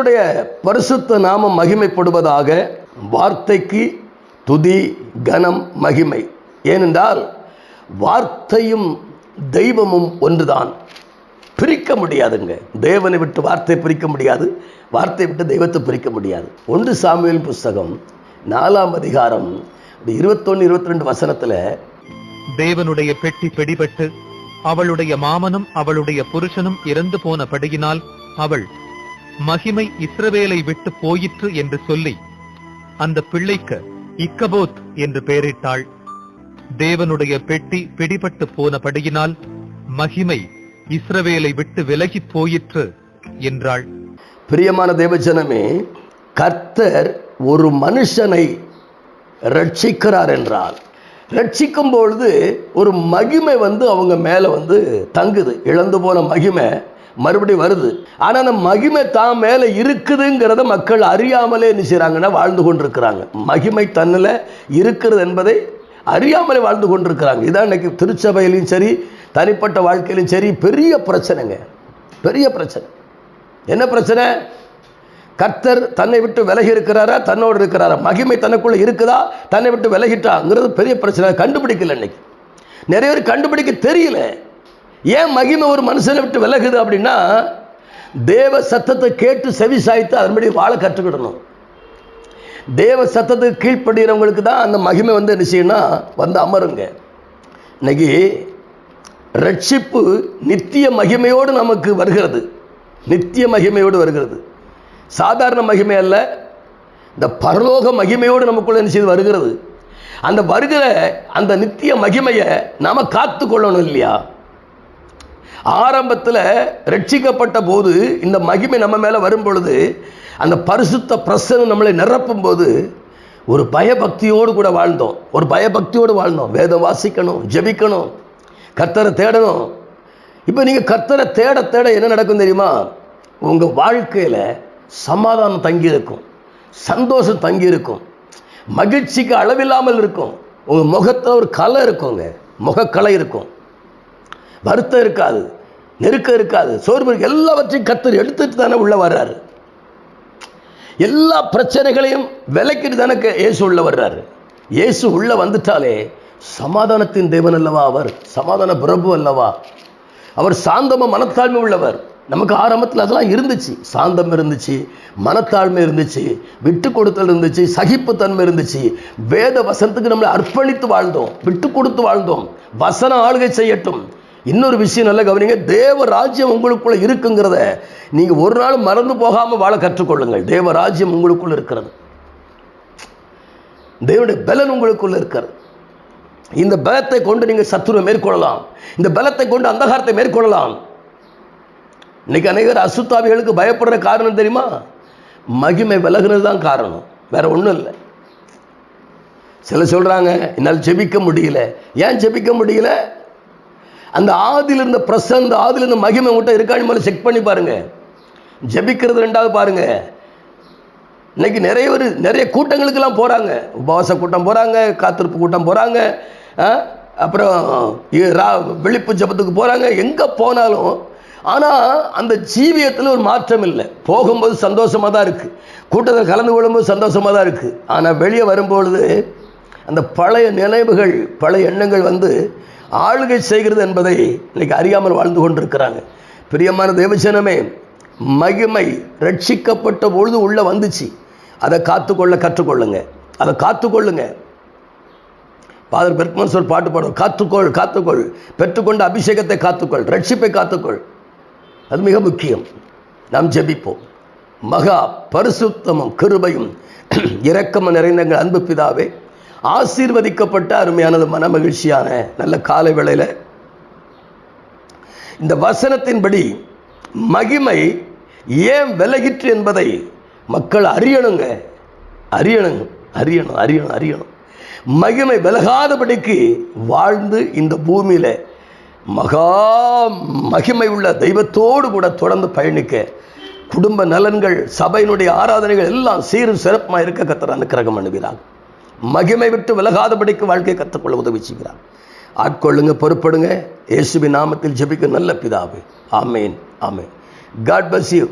கர்த்தருடைய பரிசுத்த நாமம் மகிமைப்படுவதாக வார்த்தைக்கு துதி கனம் மகிமை. ஏனென்றால் வார்த்தையும் தெய்வமும் ஒன்றுதான். பிரிக்க முடியாதுங்க. தேவனை விட்டு வார்த்தை பிரிக்க முடியாது. வார்த்தை விட்டு தெய்வத்தை பிரிக்க முடியாது. ஒன்று சாமியல் புஸ்தகம் நாலாம் அதிகாரம் இருபத்தொன்று இருபத்தி ரெண்டு வசனத்தில் தேவனுடைய பெட்டி பிடிபட்டு அவளுடைய மாமனும் அவளுடைய புருஷனும் இறந்து போனபடியினால் அவள் மகிமை இஸ்ரவேலை விட்டு போயிற்று என்று சொல்லி அந்த பிள்ளைக்கு இக்கபோத் என்று பெயரிட்டாள். தேவனுடைய பெட்டி பிடிபட்டு போனபடியினால் மகிமை இஸ்ரவேலை விட்டு விலகிப் போயிற்று என்றாள். பிரியமான தேவஜனமே கர்த்தர் ஒரு மனுஷனை ரட்சிக்கிறார் என்றால் ரட்சிக்கும் பொழுது ஒரு மகிமை வந்து அவங்க மேலே வந்து தங்குது. இழந்து போன மகிமை மறுபடியும் வருது. ஆனால் அந்த மகிமை தான் மேலே இருக்குதுங்கிறத மக்கள் அறியாமலே என்ன செய்கிறாங்கன்னா வாழ்ந்து கொண்டிருக்கிறாங்க. மகிமை தன்னில் இருக்கிறது என்பதை அறியாமலே வாழ்ந்து கொண்டிருக்கிறாங்க. இதான் இன்னைக்கு திருச்சபையிலையும் சரி தனிப்பட்ட வாழ்க்கையிலும் சரி பெரிய பிரச்சனைங்க. பெரிய பிரச்சனை. என்ன பிரச்சனை? கர்த்தர் தன்னை விட்டு விலகி இருக்கிறாரா? தன்னோடு இருக்கிறாரா? மகிமை தனக்குள்ளே இருக்குதா? தன்னை விட்டு விலகிட்டாங்கிறது பெரிய பிரச்சனை. கண்டுபிடிக்கல இன்னைக்கு. நிறைய பேர் கண்டுபிடிக்க தெரியல. ஏன் மகிமை ஒரு மனுஷனை விட்டு விலகுது அப்படின்னா தேவ சத்தத்தை கேட்டு செவி சாய்த்து அதன்படி வாழ கற்றுக்கிடணும். தேவ சத்தத்துக்கு கீழ்ப்படுகிறவங்களுக்கு தான் அந்த மகிமை வந்து என்ன செய்யணும்னா வந்து அமருங்க. இன்னைக்கு ரட்சிப்பு நித்திய மகிமையோடு நமக்கு வருகிறது. நித்திய மகிமையோடு வருகிறது. சாதாரண மகிமை அல்ல இந்த பரலோக மகிமையோடு நமக்குள்ள என்ன செய்து வருகிறது. அந்த வருகிற அந்த நித்திய மகிமையை நாம காத்து கொள்ளணும் இல்லையா? ஆரம்பத்தில் ரட்சிக்கப்பட்ட போது இந்த மகிமை நம்ம மேலே வரும் பொழுது அந்த பரிசுத்த பிரசனம் நம்மளை நிரப்பும் போது ஒரு பயபக்தியோடு கூட வாழ்ந்தோம். ஒரு பயபக்தியோடு வாழ்ந்தோம். வேதம் வாசிக்கணும் ஜெபிக்கணும் கத்தரை தேடணும். இப்போ நீங்கள் கத்தரை தேட தேட என்ன நடக்கும் தெரியுமா? உங்கள் வாழ்க்கையில் சமாதானம் தங்கி இருக்கும். சந்தோஷம் தங்கி இருக்கும். மகிழ்ச்சிக்கு அளவில்லாமல் இருக்கும். உங்கள் முகத்தில் ஒரு கலை இருக்குங்க. முகக்கலை இருக்கும். வருத்தம் இருக்காது நெருக்கம் இருக்காது சோர்வு எல்லாவற்றையும் கத்தர் எடுத்துட்டு தானே உள்ள வர்றாரு. எல்லா பிரச்சனைகளையும் விலக்கிட்டு தானே க- இயேசு உள்ள வர்றாரு. இயேசு உள்ள வந்துட்டாலே சமாதானத்தின் தேவன் அல்லவா அவர்? சமாதான பிரபு அல்லவா? அவர் சாந்தம மனத்தாழ்மை உள்ளவர். நமக்கு ஆரம்பத்தில் அதெல்லாம் இருந்துச்சு. சாந்தம் இருந்துச்சு மனத்தாழ்மை இருந்துச்சு விட்டு கொடுத்தல் இருந்துச்சு சகிப்புத்தன்மை இருந்துச்சு. வேத வசனத்துக்கு நம்மளை அர்ப்பணித்து வாழ்ந்தோம் விட்டு கொடுத்து வாழ்ந்தோம். வசன ஆளுகை செய்யட்டும். இன்னொரு விஷயம் நல்லா கவனிங்க. தேவ ராஜ்யம் உங்களுக்குள்ள இருக்குங்கிறத நீங்க ஒரு நாள் மறந்து போகாம வாழ கற்றுக்கொள்ளுங்கள். தேவ ராஜ்யம் உங்களுக்குள்ள இருக்கிறது. தேவனுடைய பலன் உங்களுக்குள்ள இருக்கிறது. இந்த பலத்தை கொண்டு நீங்க சத்துருவை மேற்கொள்ளலாம். இந்த பலத்தை கொண்டு அந்தகாரத்தை மேற்கொள்ளலாம். இன்னைக்கு அநேகர் அசுத்தாவிகளுக்கு பயப்படுற காரணம் தெரியுமா? மகிமை விலகுனது தான் காரணம். வேற ஒன்றும் இல்லை. சில சொல்றாங்க என்னால் ஜெபிக்க முடியல. ஏன் ஜெபிக்க முடியல? அந்த ஆதியில் இருந்த பிரசந்த அந்த ஆதியில் இருந்த மகிமை உங்கள்கிட்ட இருக்கான்னு மேலே செக் பண்ணி பாருங்க. ஜெபிக்கிறது ரெண்டாவது பாருங்க. இன்னைக்கு நிறைய பேர் நிறைய கூட்டங்களுக்கெல்லாம் போகிறாங்க உபவாச கூட்டம் போகிறாங்க காத்திருப்பு கூட்டம் போகிறாங்க அப்புறம் ரா- விழிப்பு ஜபத்துக்கு போகிறாங்க எங்கே போனாலும் ஆனால் அந்த ஜீவியத்தில் ஒரு மாற்றம் இல்லை. போகும்போது சந்தோஷமாக தான் இருக்குது கூட்டத்தில் கலந்து கொள்ளும்போது சந்தோஷமாக தான் இருக்குது ஆனால் வெளியே வரும்பொழுது அந்த பழைய நினைவுகள் பழைய எண்ணங்கள் வந்து ஆளுகை செய்கிறது என்பதை இன்னைக்கு அறியாமல் வாழ்ந்து கொண்டிருக்கிறாங்க. பிரியமான தேவஜனமே மகிமை ரட்சிக்கப்பட்ட பொழுது உள்ள வந்துச்சு. அதை காத்துக்கொள்ள கற்றுக்கொள்ளுங்க. அதை காத்துக்கொள்ளுங்க. பாதர் பெர்க்மன்சோர் பாட்டு பாடுவோம் காத்துக்கொள் காத்துக்கொள் பெற்றுக்கொண்ட அபிஷேகத்தை காத்துக்கொள் ரட்சிப்பை காத்துக்கொள். அது மிக முக்கியம். நாம் ஜெபிப்போம். மகா பரிசுத்தமும் கிருபையும் இரக்கமும் நிறைந்த எங்கள் அன்பு பிதாவே ஆசீர்வதிக்கப்பட்ட அருமையானது மன மகிழ்ச்சியான நல்ல காலை வேளையில் இந்த வசனத்தின்படி மகிமை ஏன் விலகிற்று என்பதை மக்கள் அறியணுங்க. அறியணுங்க. அறியணும் அறியணும் அறியணும். மகிமை விலகாதபடிக்கு வாழ்ந்து இந்த பூமியில மகா மகிமை உள்ள தெய்வத்தோடு கூட தொடர்ந்து பயணிக்க குடும்ப நலன்கள் சபையினுடைய ஆராதனைகள் எல்லாம் சீரும் சிறப்புமாக இருக்க கத்தர் அனுக்கிரகம் பண்ணுகிறார் மகிமை விட்டு விலகாதபடிக்கு வாழ்க்கையை கற்றுக்கொள்ள உதவி செய்கிறார். ஆட்கொள்ளுங்க பொறுப்படுங்க. இயேசுபி நாமத்தில் ஜெபிக்க நல்ல பிதாவே. ஆமேன் ஆமேன். God bless you